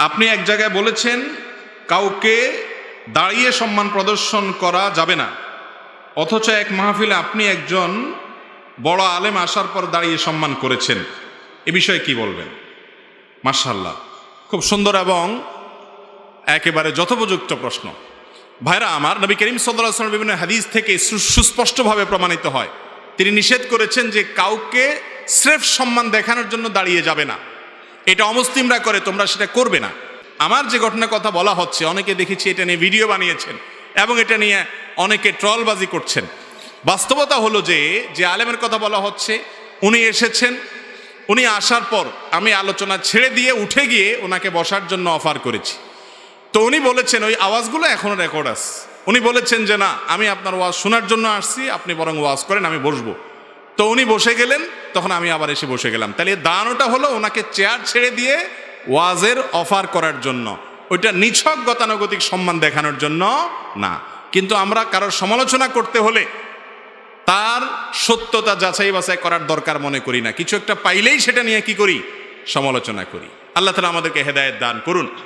আপনি এক জায়গায় বলেছেন, কাউকে দাঁড়িয়ে সম্মান প্রদর্শন করা যাবে না। অথচ এক মাহফিলে আপনি একজন বড় আলেম আসার পর দাঁড়িয়ে সম্মান করেছেন। এ বিষয়ে কি বলবেন? মার্শাল্লাহ খুব সুন্দর এবং একেবারে যথোপযুক্ত প্রশ্ন। ভাইরা, আমার নবী করিম সাল্লাহ বিভিন্ন হাদিস থেকে সুস্পষ্টভাবে প্রমাণিত হয়। তিনি নিষেধ করেছেন যে কাউকে স্রেফ সম্মান দেখানোর জন্য দাঁড়িয়ে যাবে না। এটা অমুসলিমরা করে, তোমরা সেটা করবে না। আমার যে ঘটনার কথা বলা হচ্ছে, অনেকে দেখেছি এটা নিয়ে ভিডিও বানিয়েছেন এবং এটা নিয়ে অনেকে ট্রলবাজি করছেন। বাস্তবতা হলো যে যে আলেমের কথা বলা হচ্ছে, উনি এসেছেন, উনি আসার পর আমি আলোচনা ছেড়ে দিয়ে উঠে গিয়ে ওনাকে বসার জন্য অফার করেছি। তো উনি বলেছেন, ওই আওয়াজগুলো এখনও রেকর্ড আছে। উনি বলেছেন যে, না, আমি আপনার ওয়াজ শোনার জন্য আসছি, আপনি বরং ওয়াজ করেন, আমি বসবো। তো উনি বসে গেলেন, তখন আমি আবার এসে বসে গেলাম। তাহলে এই দাঁড়ানোটা হলো ওনাকে চেয়ার ছেড়ে দিয়ে ওয়াজের অফার করার জন্য। ওইটা নিছক গতানুগতিক সম্মান দেখানোর জন্য না। কিন্তু আমরা কারোর সমালোচনা করতে হলে তার সত্যতা যাচাই বাছাই করার দরকার মনে করি না। কিছু একটা পাইলেই সেটা নিয়ে কি করি? সমালোচনা করি। আল্লাহ তালা আমাদেরকে হেদায়েত দান করুন।